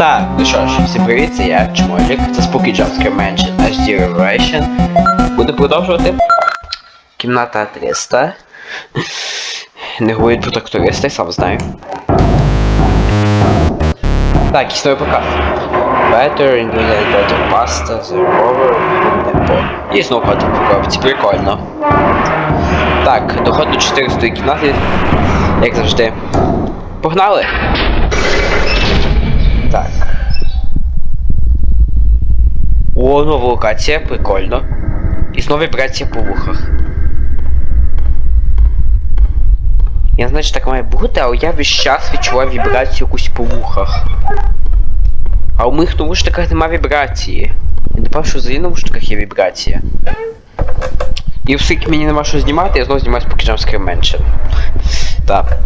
Так, ну що ж, всім привіт, це я, Чмолік, це Spooky Jumpscare Mansion HD Revelation. Буду продовжувати. Кімната 300. Не говорить про тракториста, я сам знаю. Так, історія показ. Better ingredient, better pasta, the rover, depot. І знову хати в коробці, прикольно. Так, доход до 400 кімнати, як завжди. Погнали! Нова локація, прикольно. І знову вібрація по вухах. Я знаю, так має бути, але я весь час відчуваю вібрацію якусь по вухах. А у моїх навушниках нема вібрації. Я не що взагалі в навушниках є вібрація. І оскільки мені нема що знімати, я знову знімаю Spooky Jumpscare Mansion. Так.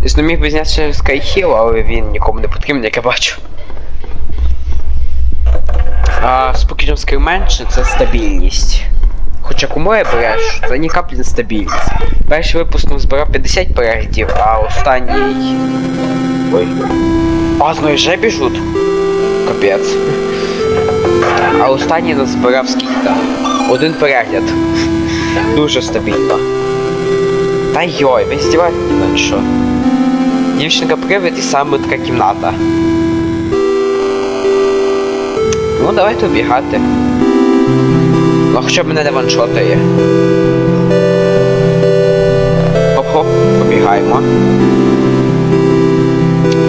Звісно, міг би зняти через Skyhill, але він нікому не потрібен, як я бачу. А Jumpscare Mansion це стабільність. Хоча кому я береш, це ні каплі не стабільність. Перший випуск нам збирав 50 переглядів, а останній. Ой. А, з вже біжуть? Капець. А останній нас збирав скільки там? Один перегляд. Дуже стабільно. Та йой, ви здіваєте мене що? Дівчинка привид і саме така кімната. Ну, давайте обігати. Ну, хоча б мене не ваншотає. Оп-хоп, побігаємо.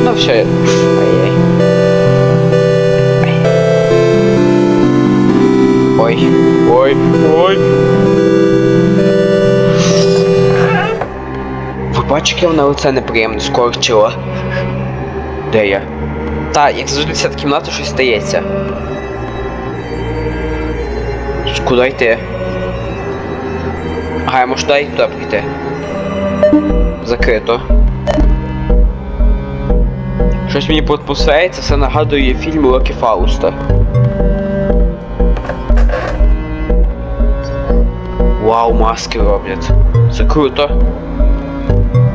Ну все. Ай. Ой. Ой. Ой. Ви бачите, вона лице неприємно скорчила? Де я? Та, як завжди ця кімната щось стається. Куди йти? Ага, я можу дай туди прийти. Закрито. Щось мені по атмосфері це все нагадує фільм Локі Фауста. Вау, маски роблять. Це круто.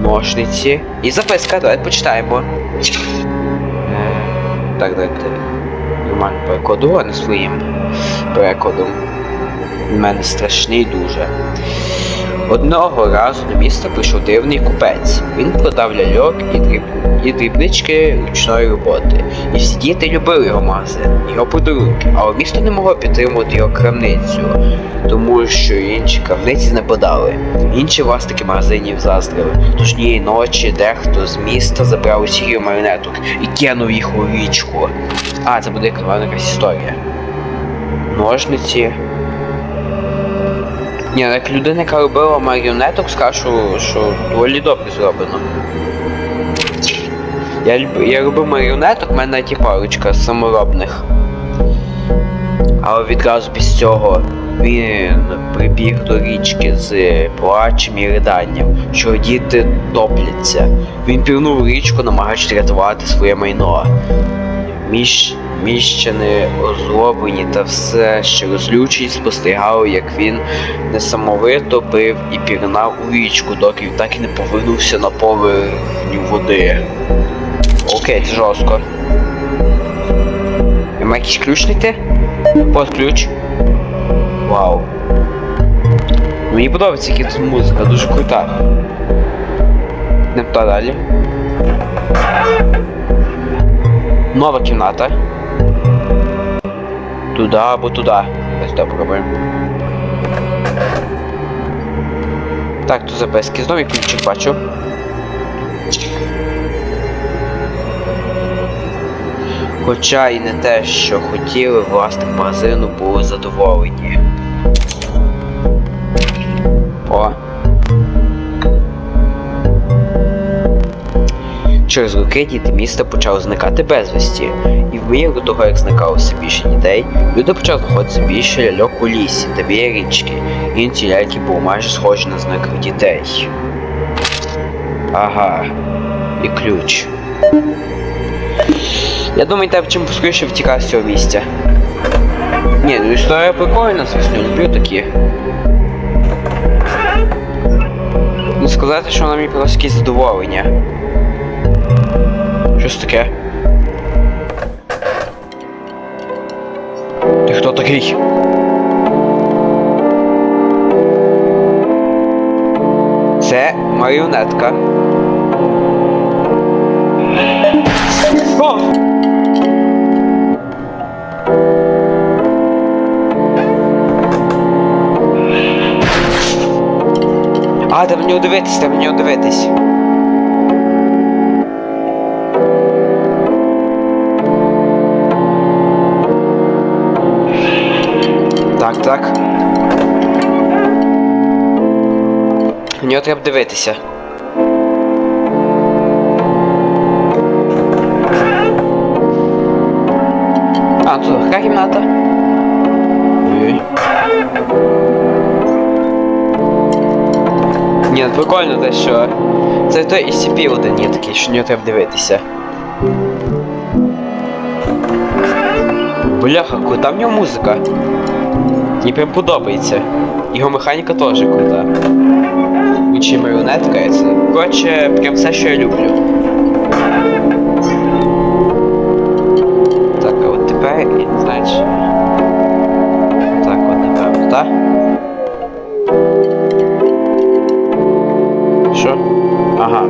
Ножниці. І записка, давайте почитаємо. Е, Так, давайте. Нормально не своїм перекладом. Він мене страшний дуже. Одного разу до міста прийшов дивний купець. Він продав ляльок і, дріб... і дрібнички ручної роботи. І всі діти любили його магазин, його подарунки, але місто не могло підтримувати його крамницю, тому що інші крамниці не подали. Інші власники магазинів заздрили. Тож однієї ночі дехто з міста забрав усіх його маріонеток і кинув їх у річку. А, це буде якась історія. Ножниці. Ні, ну, як людина, яка робила маріонеток, скажу, що доволі добре зроблено. Я, я робив маріонеток, в мене є парочка саморобних. Але відразу після цього він прибіг до річки з плачем і риданням, що діти топляться. Він пірнув річку, намагаючись рятувати своє майно. Між... Міщани озлоблені та все ще розлючені спостерігали, як він несамовито пив і пірнав у річку, доки він так і не повернувся на поверхню води. Окей, це жорстко. Нема якийсь ключ знайти? От ключ. Вау. Мені подобається яка тут музика, дуже крута. Не далі. Нова кімната. Туди або туди. Ось так пробуємо. Так, тут записки. Знову ключик бачу. Хоча і не те, що хотіли, власник магазину були задоволені. О. Через роки діти міста почали зникати безвісті, і в міру того, як зникало все більше дітей, люди почали знаходити більше ляльок у лісі та біля річки. Інші ляльки були майже схожі на зниклих дітей. Ага. І ключ. Я думаю, треба чим поскоріше втікати з цього місця. Ні, ну історія прикольна, звісно, люблю такі. Не сказати, що вона мені просто якесь задоволення. Щось таке. Такий? Це маріонетка. А, треба на нього дивитись, треба на нього дивитись. Так, так. Нього треба дивитися. А, тут яка кімната? Ой. Ні, прикольно те, що це той SCP один є такий, що на нього треба дивитися. Бляха, крута в нього музика. Прям подобається. Його механіка теж крута. Ще маріонетка. Коротше, прям все, що я люблю. Так, а от тепер, я не знаю. Так, от напевно, так? Що? Ага.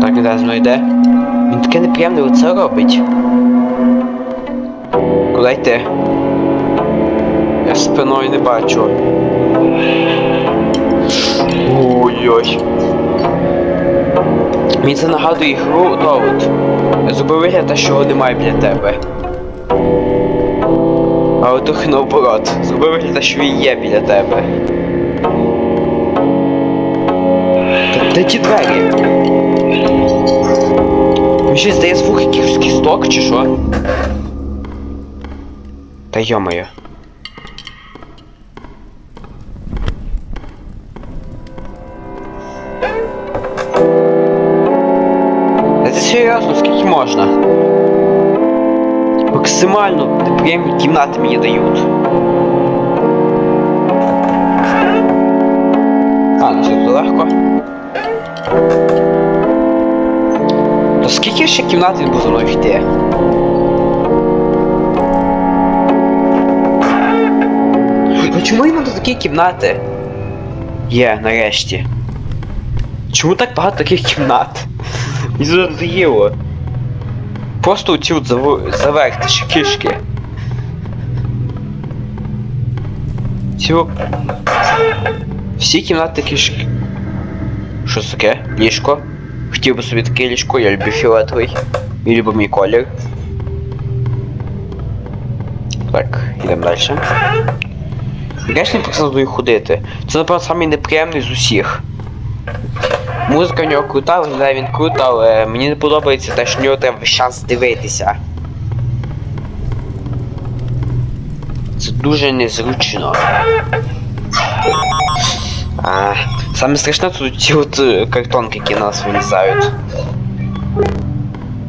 Так, зараз мною йде. Таке неприємне оце робить. Куди йти? Я спиною не бачу. Ой-ой. Мені це нагадує ігру Довод. Зроби вигляд, що немає біля тебе. А от трохи наоборот. Зроби вигляд, що він є біля тебе. Де ті двері? Мені ще здає звук якихось кісток чи що? Та йомаю. Та Це серйозно, скільки можна? Максимально неприємні кімнати мені дають. А, ну це тут легко. То скільки ще кімнат він буде мною йти? Ну чому йому тут такі кімнати? Є, нарешті. Чому так багато таких кімнат? Мені надоїло. Просто оці от заво- заверти ще кишки. Ці Всі кімнати кишки. Що таке? Ліжко. Хотів би собі таке ліжко, я люблю фіолетовий. Мій колір. Так, йдемо далі. Звісно, показую ходити. Це, напевно, самий неприємний з усіх. Музика в нього крута, виглядає він круто, але мені не подобається те, що в нього треба час дивитися. Це дуже незручно. А, саме страшне тут ці от е, картонки, які на нас вилізають.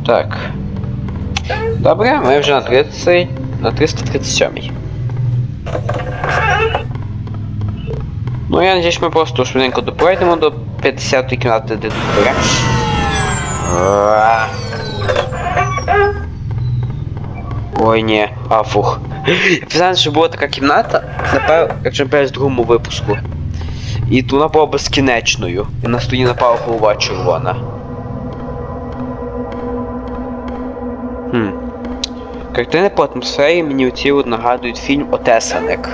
Так. Добре, ми вже на 30. на 337. Ну я надіюсь, ми просто швиденько допройдемо до 50-ї кімнати, де тут бере. Ой, ні, а фух. Я пам'ятаю, що була така кімната, напевно, якщо не помиляюсь, в другому випуску. І вона була безкінечною. І на столі напала голова червона. Хм. Картини по атмосфері мені оці от нагадують фільм Отесаник.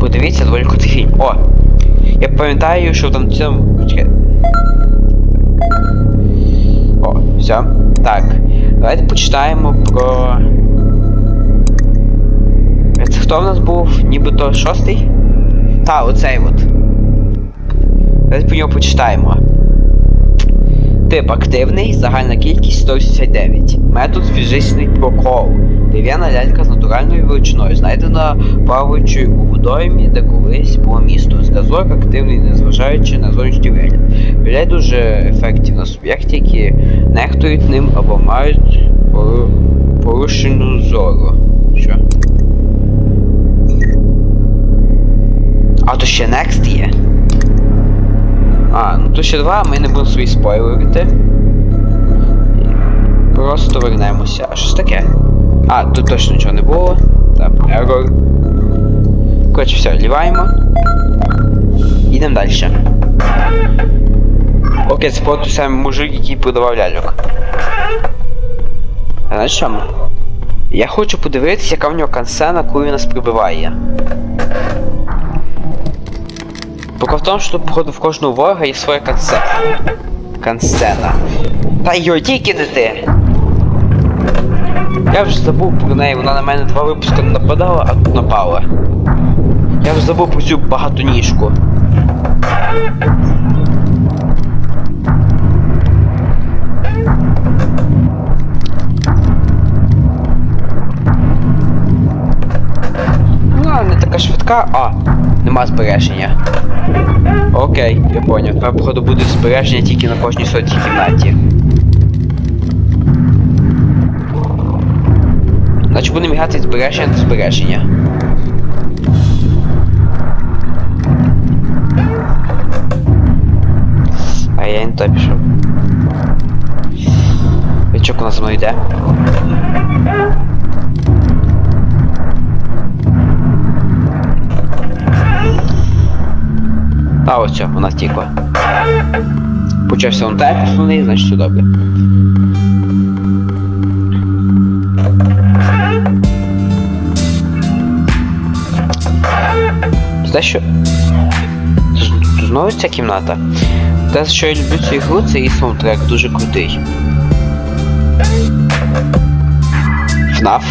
Подивіться, доволі крутий фільм. О! Я пам'ятаю, що там цьому. О, все. Так. Давайте почитаємо про. Це хто в нас був? Нібито шостий? Та, оцей от. Давайте про нього почитаємо. Тип активний, загальна кількість 189. Метод фізичний прокол. Дерев'яна лялька з натуральною величиною, знайдена плаваючи у водоймі, де колись було місто. Зв'язок активний, незважаючи на зовнішній вигляд. Виглядає дуже ефективно суб'єкти, які нехтують ним або мають порушену зору. То ще Next є. А, ну то ще два, ми не будемо свої спойлерити. Просто вернемося. А що це таке? А, тут точно нічого не було. Там, error. Коротше, все, ліваємо. Йдемо далі. Окей, це просто саме мужик, який продавав ляльок. А знаєш що? Я хочу подивитися, яка в нього кансцена, коли нас прибиває. В тому, що походу в кожного ворога є своя кансцена. Кансцена. Та йо, тільки не ти! Я вже забув про неї, вона на мене два випуски нападала, а тут напала. Я вже забув про цю багатоніжку. Вона не така швидка. А, нема збереження. Окей, я поняв. Тепер, походу, буде збереження тільки на кожній сотій кімнаті. Значить буде мігати збереження до збереження. А я не то пішов. Бичок у нас мною йде. А ось що, вона втікла. Почався он так основний, значить все добре. Те, що. Знову ця кімната. Те, що я люблю цю ігру, це її саундтрек дуже крутий. FNAF.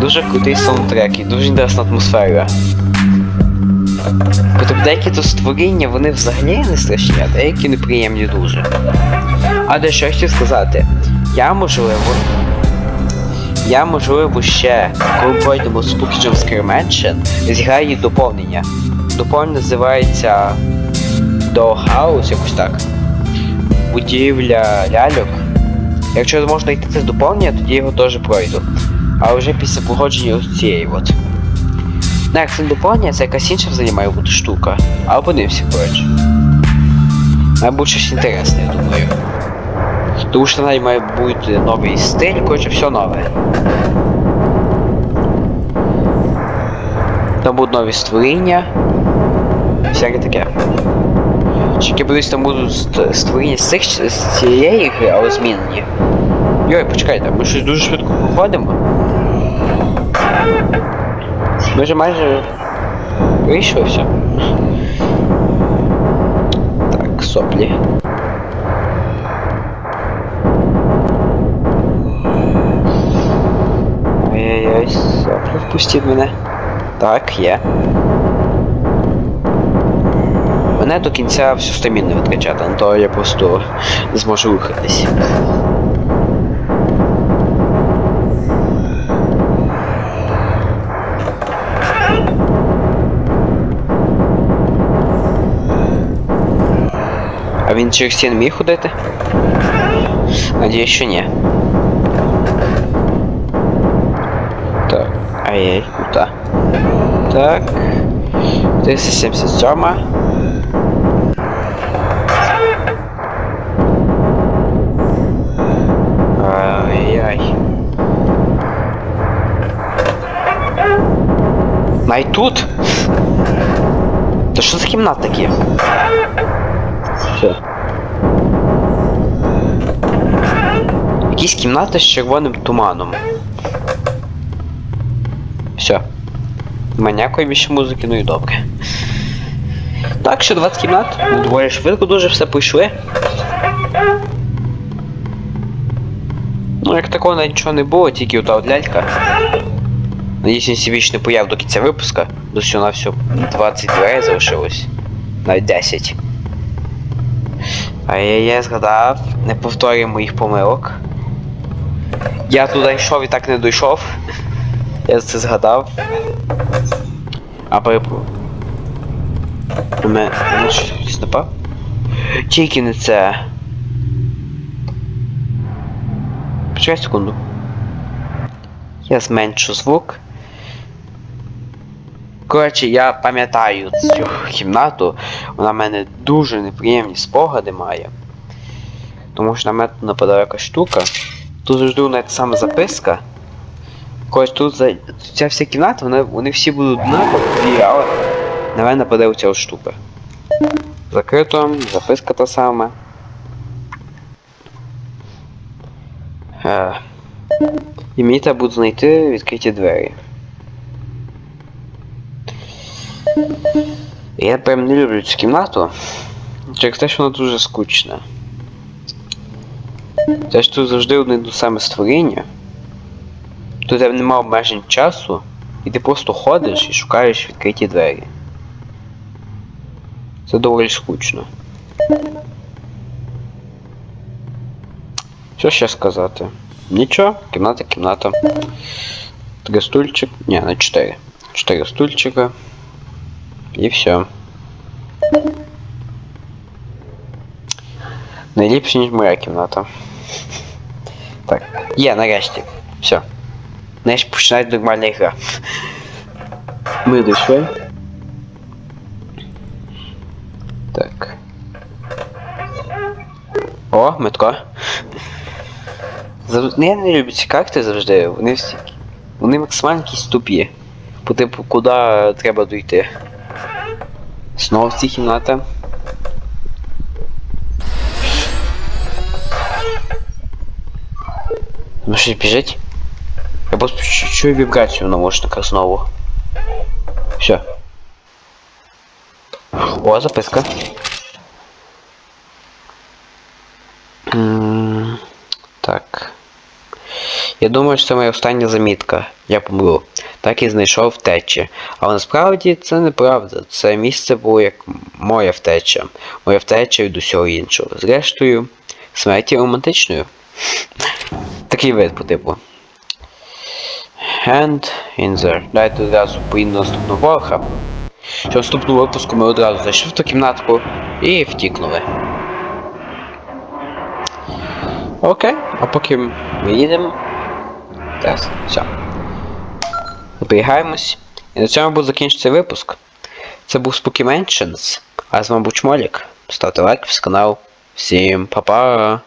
Дуже крутий саундтрек і дуже інтересна атмосфера. Тобто деякі то створіння, вони взагалі не страшні, а деякі неприємні дуже. А де що я хотів сказати? Я можливо. Я можливо ще, коли пройдемо Spooky Jumpscare Mansion, зіграю її доповнення. Доповнення називається Dollhouse, якось так. Будівля ляльок. Якщо можна йти це доповнення, тоді його теж пройду. А вже після погодження ось цієї от. Як це доповнення, це якась інша взагалі бути штука. А подивимося, коротше. Має бути щось інтересне, я думаю. Тому що навіть має бути новий стиль, коротше, все нове. Там будуть нові створіння. Всяке таке. Тільки будуть там будуть ст- створіння з, цих, з цієї гри, але змінені. Йой, почекайте, ми щось дуже швидко проходимо. Ми вже майже вийшли все. Так, соплі. Ой-ой-ой, соплі впустіть мене. Так, є. Мене до кінця всю стаміну не витрачати, на то я просто зможу рухатись. А він через стін міг ходити? Надіюсь, що ні. Так, ай-яй, крута. Так. 377. Ай-яй. Най тут? Та що за кімнат такі? Все. Якісь кімнати з червоним туманом. Все. Нема ніякої більше музики, ну і добре. Так, ще 20 кімнат. Доволі швидко дуже все пройшли. Ну, як такого навіть нічого не було, тільки ота от лялька. Надіюсь, він собі ще не появ до кінця випуска. До всього на все 20 дверей залишилось. Навіть 10. А я, я згадав, не повторюй моїх помилок. Я туди йшов і так не дійшов. Я це згадав. А перепро. У мене щось? Тільки не це. Почекай секунду. Я зменшу звук. Коротше, я пам'ятаю цю кімнату, вона в мене дуже неприємні спогади має. Тому що на мене нападає якась штука. Тут завжди неї та сама записка. Когось тут за... ця вся кімната, вони, вони всі будуть однакові, але на мене нападе оця штука. Закрито, записка та сама. Е, і мені треба буде знайти відкриті двері. Я прям не люблю цю кімнату. Через те, що вона дуже скучна. Те, що тут завжди одне до саме створіння. Тут тебе немає обмежень часу, і ти просто ходиш і шукаєш відкриті двері. Це доволі скучно. Що ще сказати? Нічого, кімната, кімната. Три стульчик. Ні, не чотири. Чотири стульчика. І все. Найліпше, ніж моя кімната. Так. Є, нарешті. Все. Нарешті починається нормальна гра. Ми дійшли. Так. О, метко. Зав... Ну, я не люблю ці карти завжди. Вони всі. Вони максимально якісь тупі. По типу, куди треба дойти. Знову ці кімната. Ну що біжить? Я просто чу- чую вібрацію в наушниках знову. Все. О, записка. М, Так. Я думаю, що це моя остання замітка. Я помру. Так і знайшов втечі. Але насправді це неправда. Це місце було як моя втеча. Моя втеча від усього іншого. Зрештою, смерть є романтичною. Такий вид по типу. And in there. Давайте одразу до наступного ворога. Що в наступному випуску ми одразу зайшли в ту кімнатку і втікнули. Окей, а поки ми їдемо. Так, все. Зберігаємось. І на цьому буде закінчиться випуск. Це був Spooky Mentions, А з вами був Чмолік. Ставте лайк, канал. Всім па-па!